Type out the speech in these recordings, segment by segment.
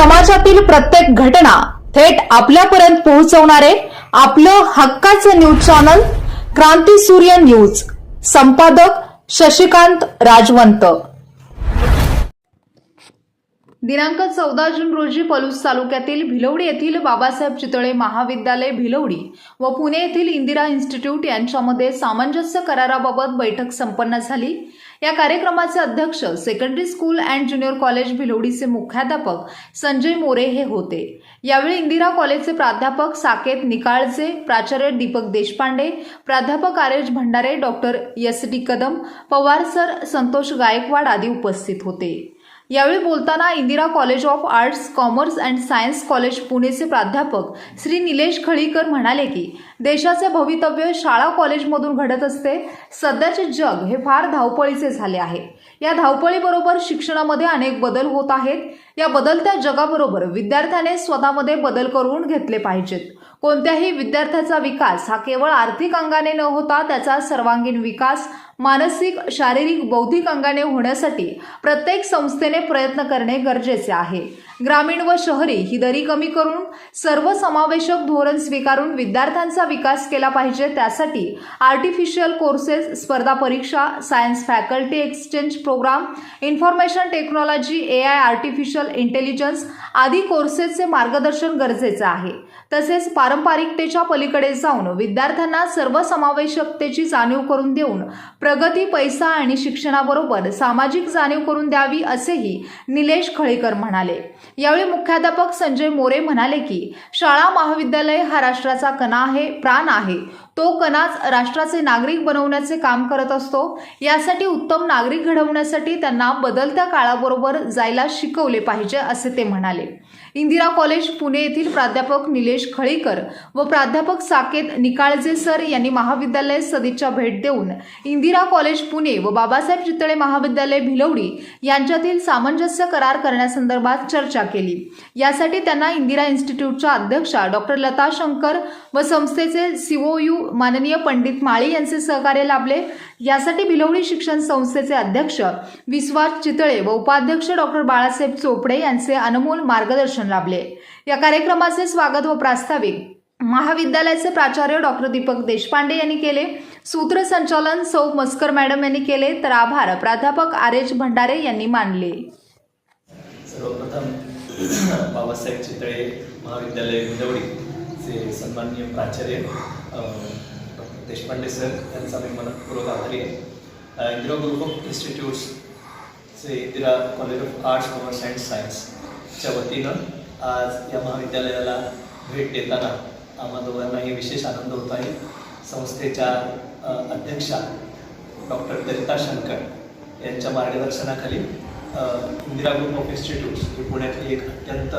समाजातील प्रत्येक घटना थेट आपल्यापर्यंत पोहोचवणारे आपलं हक्काचं न्यूज चॅनल क्रांती सूर्य न्यूज. संपादक शशिकांत राजवंत. दिनांक चौदा जून रोजी पलूस तालुक्यातील भिलवडी येथील बाबासाहेब चितळे महाविद्यालय भिलवडी व पुणे येथील इंदिरा इन्स्टिट्यूट यांच्यामध्ये सामंजस्य कराराबाबत बैठक संपन्न झाली. या कार्यक्रमाचे अध्यक्ष secondary school and junior college भिलोडीचे मुख्याध्यापक संजय मोरे हे होते. यावेळी इंदिरा कॉलेजचे प्राध्यापक साकेत निकाळजे प्राचार्य दीपक देशपांडे प्राध्यापक Aresh Bhandare doctor S D Kadam Pawar sir Santosh Gaikwad आदी उपस्थित होते. यावेळी बोलताना Indira college of arts commerce and science college पुणेचे प्राध्यापक श्री निलेश खळीकर म्हणाले की देशाचे भवितव्य शाळा कॉलेजमधून घडत असते. सध्याचे जग हे फार धावपळीचे झाले आहे. या धावपळीबरोबर शिक्षणामध्ये अनेक बदल होत आहेत. या बदलत्या जगाबरोबर विद्यार्थ्याने स्वतःमध्ये बदल करून घेतले पाहिजेत. कोणत्याही विद्यार्थ्याचा विकास हा केवळ आर्थिक अंगाने न होता त्याचा सर्वांगीण विकास मानसिक शारीरिक बौद्धिक अंगाने होण्यासाठी प्रत्येक संस्थेने प्रयत्न करणे गरजेचे आहे. ग्रामीण व शहरी ही दरी कमी करून सर्वसमावेशक धोरण स्वीकारून विद्यार्थ्यांचा विकास केला पाहिजे. त्यासाठी आर्टिफिशियल कोर्सेस स्पर्धा परीक्षा science faculty exchange programme information technology A I artificial intelligence आदी कोर्सेसचे मार्गदर्शन गरजेचे आहे. तसेच पारंपरिकतेच्या पलीकडे जाऊन विद्यार्थ्यांना सर्वसमावेशकतेची जाणीव करून देऊन प्र प्रगती पैसा आणि शिक्षणाबरोबर सामाजिक जाणीव करून द्यावी असेही निलेश खळीकर म्हणाले. यावेळी मुख्याध्यापक संजय मोरे म्हणाले की शाळा महाविद्यालय हा राष्ट्राचा कणा आहे प्राण आहे. तो कणाच राष्ट्राचे नागरिक बनवण्याचे काम करत असतो. यासाठी उत्तम नागरिक घडवण्यासाठी त्यांना बदलत्या काळाबरोबर जायला शिकवले पाहिजे असे ते म्हणाले. इंदिरा कॉलेज पुणे येथील प्राध्यापक निलेश खळीकर व प्राध्यापक साकेत निकाळजे सर यांनी महाविद्यालय सदिच्छा भेट देऊन इंदिरा कॉलेज पुणे व बाबासाहेब चितळे महाविद्यालय भिलवडी यांच्यातील सामंजस्य करार करण्यासंदर्भात चर्चा केली. यासाठी त्यांना इंदिरा इन्स्टिट्यूटच्या अध्यक्षा डॉक्टर लता शंकर व संस्थेचे सीओयू माननीय पंडित माळी यांचे सहकार्य लाभले. यासाठी भिलवणी शिक्षण संस्थेचे अध्यक्ष विश्वास चितळे व उपाध्यक्ष डॉक्टर बाळासाहेब चोपडे यांचे अनमोल मार्गदर्शन लाभले. या कार्यक्रमाचे स्वागत व प्रास्ताविक महाविद्यालयाचे प्राचार्य डॉक्टर दीपक देशपांडे यांनी केले. सूत्रसंचालन सौ मस्कर मॅडम यांनी केले. तर आभार. प्राध्यापक आर एच भंडारे यांनी मानले. सर्वप्रथम बाबासाहेब चितळे महाविद्यालय भिलवडीचे सन्माननीय प्राचार्य देशपांडे सर यांचा मी मनपूर्वक आभारी आहे. Indira group of इन्स्टिट्यूट्सचे Indira college of arts commerce and सायन्सच्या वतीनं आज या महाविद्यालयाला भेट देताना आम्हा दोघांनाही विशेष आनंद होत आहे. संस्थेच्या अध्यक्षा डॉक्टर दलिता शंकर यांच्या मार्गदर्शनाखाली इंदिरा ग्रुप ऑफ इन्स्टिट्यूट्स ही पुण्यातली एक अत्यंत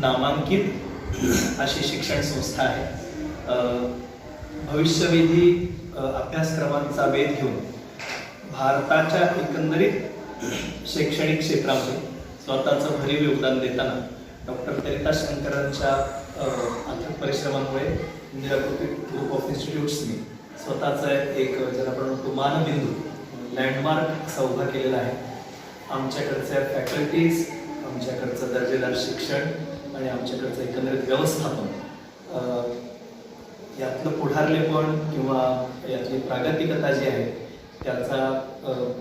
नामांकित अशी शिक्षण संस्था आहे. भविष्यवेधी अभ्यासक्रमांचा वेध घेऊन भारताच्या एकंदरीत शैक्षणिक क्षेत्रामध्ये स्वतःचं भरीव योगदान देताना डॉक्टर ललिता शंकरांच्या अथक परिश्रमामुळे इंदिरा ग्रुप ऑफ इन्स्टिट्यूट्सनी स्वतःचं एक ज्याला आपण म्हणतो मानबिंदू लँडमार्क असा उभा केलेला आहे. आमच्याकडच्या फॅकल्टीज आमच्याकडचं दर्जेदार शिक्षण आणि आमच्याकडचं एकंदरीत व्यवस्थापन यातलं पुढारलेपण किंवा यातली प्रागतिकता जी आहे त्याचा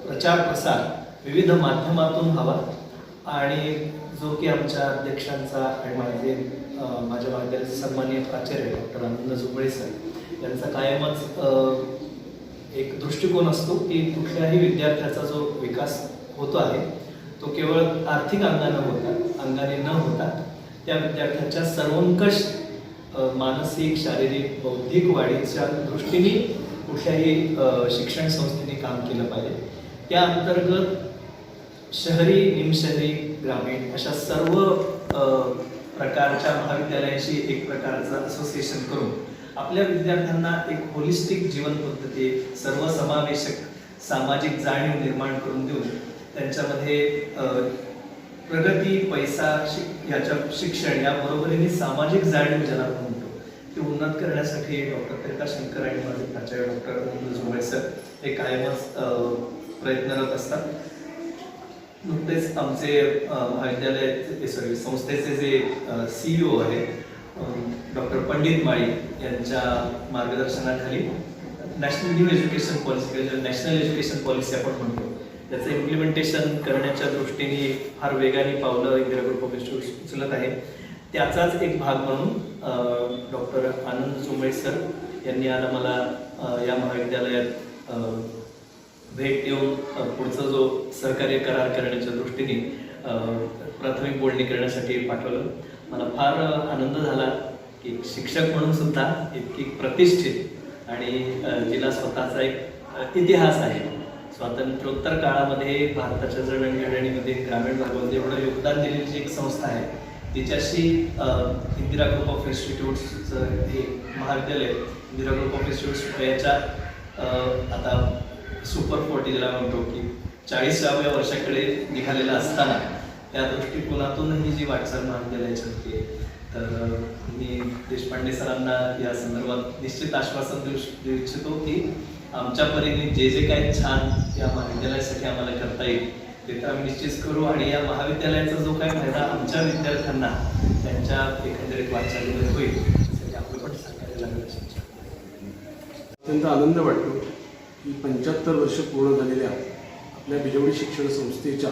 प्रचार प्रसार विविध माध्यमातून हवा आणि जो की आमच्या अध्यक्षांचा आणि माझे माझ्या महाविद्यालयाचे सन्मान्य प्राचार्य डॉक्टर आनंद जुबळे सर यांचा कायमच एक दृष्टिकोन असतो की कुठल्याही विद्यार्थ्याचा जो विकास होतो आहे तो केवळ आर्थिक अंगानं होता अंगाने न होता त्या विद्यार्थ्याच्या सर्वंकष मानसिक शारीरिक बौद्धिक वाढीच्या दृष्टीने कुठल्याही शिक्षण संस्थेने काम केलं पाहिजे. त्या अंतर्गत शहरी निमशहरी ग्रामीण अशा सर्व प्रकारच्या महाविद्यालयांशी एक प्रकारचं असोसिएशन करून आपल्या विद्यार्थ्यांना एक होलिस्टिक जीवन पद्धती सर्वसमावेशक सामाजिक जाणीव निर्माण करून देऊन त्यांच्यामध्ये प्रगती पैसा शिक याच्या शिक्षण या बरोबरीने सामाजिक जाणीव ज्याला आपण म्हणतो ते उन्नत करण्यासाठी डॉक्टर करिता शंकर आणि माझे प्राचार्य डॉक्टर अनंत जोगळे सर हे कायमच प्रयत्नरत असतात. नुकतेच आमचे महाविद्यालय सॉरी संस्थेचे जे सीईओ आहे डॉक्टर पंडित माळी यांच्या मार्गदर्शनाखाली नॅशनल न्यू एज्युकेशन पॉलिसी किंवा नॅशनल एज्युकेशन पॉलिसी आपण म्हणतो. त्याचं इम्प्लिमेंटेशन करण्याच्या दृष्टीने फार वेगाने पावलं इंदिरा ग्रुप ऑफ इन्स्टिट्यूट उचलत आहे. त्याचाच एक भाग म्हणून डॉक्टर आनंद चुंबळे सर यांनी आज मला या महाविद्यालयात भेट देऊन पुढचा जो सहकार्य करार करण्याच्या दृष्टीने प्राथमिक बोलणी करण्यासाठी पाठवलं. मला फार आनंद झाला की शिक्षक म्हणून सुद्धा इतकी प्रतिष्ठित आणि जिला स्वतःचा एक इतिहास आहे. स्वातंत्र्योत्तर काळामध्ये भारताच्या जडणघडणीमध्ये ग्रामीण भागामध्ये एवढं योगदान दिलेली जी एक संस्था आहे तिच्याशी इंदिरा ग्रुप ऑफ इन्स्टिट्यूट्सचं हे महाविद्यालय इंदिरा ग्रुप ऑफ इन्स्टिट्यूट्स याच्या आता सुपर फोर्टी ज्याला म्हणतो की चाळीसाव्या वर्षाकडे निघालेला असताना त्या दृष्टिकोनातून ही जी वाटचाल महाविद्यालयाची होती तर मी देशपांडे सरांना या संदर्भात निश्चित आश्वासन देऊ देऊ इच्छितो की आमच्या परीने जे जे काही छान या महाविद्यालयासाठी आम्हाला करता येईल. ते तर आम्ही निश्चित करू आणि या महाविद्यालयाचा जो काही फायदा आमच्या विद्यार्थ्यांना त्यांच्या एकंदरीत वाटचालीमध्ये होईल त्यासाठी पण अत्यंत आनंद वाटतो की पंच्याहत्तर वर्ष पूर्ण झालेल्या आपल्या बिजवडी शिक्षण संस्थेच्या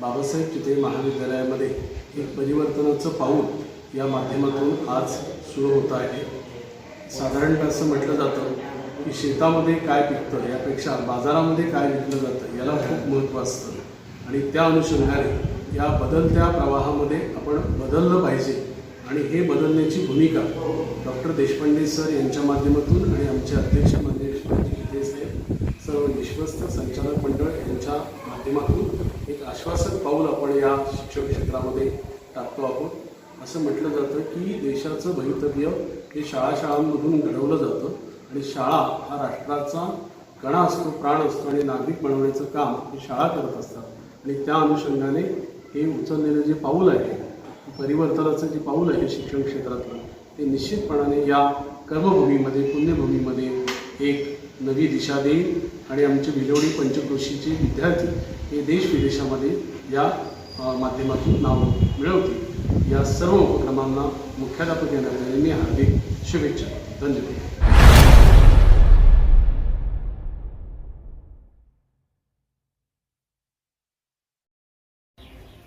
बाबासाहेब चितळे महाविद्यालयामध्ये एक परिवर्तनाचं पाऊल या माध्यमातून आज सुरू होत आहे. साधारणतः असं म्हटलं जातं की शेतामध्ये काय पिकतं यापेक्षा बाजारामध्ये काय विकलं जातं याला खूप महत्त्व असतं. आणि त्या अनुषंगाने या बदलत्या प्रवाहामध्ये आपण बदललं पाहिजे. आणि हे बदलण्याची भूमिका डॉक्टर देशपांडे सर यांच्या माध्यमातून आणि आमचे अध्यक्ष म्हणजे साहेब सर्व विश्वस्त संचालक मंडळ यांच्या माध्यमातून एक आश्वासक पाऊल आपण या शिक्षण क्षेत्रामध्ये टाकतो आहोत. असं म्हटलं जातं की देशाचं भवितव्य हे शाळा शाळांमधून घडवलं जातं. आणि शाळा हा राष्ट्राचा कणा असतो प्राण असतो आणि नागरिक बनवण्याचं काम हे शाळा करत असतात. आणि त्या अनुषंगाने हे उचललेलं जे पाऊल आहे परिवर्तनाचं जे पाऊल आहे शिक्षण क्षेत्रातलं ते निश्चितपणाने या कर्मभूमीमध्ये पुण्यभूमीमध्ये एक नवी दिशा देईल. आणि आमचे बिलोडी पंचक्रोशीचे विद्यार्थी हे देश विदेशामध्ये या माध्यमातून नाव मिळवतील. या सर्व उपक्रमांना मुख्याध्यापक येणाऱ्या मी हार्दिक शुभेच्छा. धन्यवाद.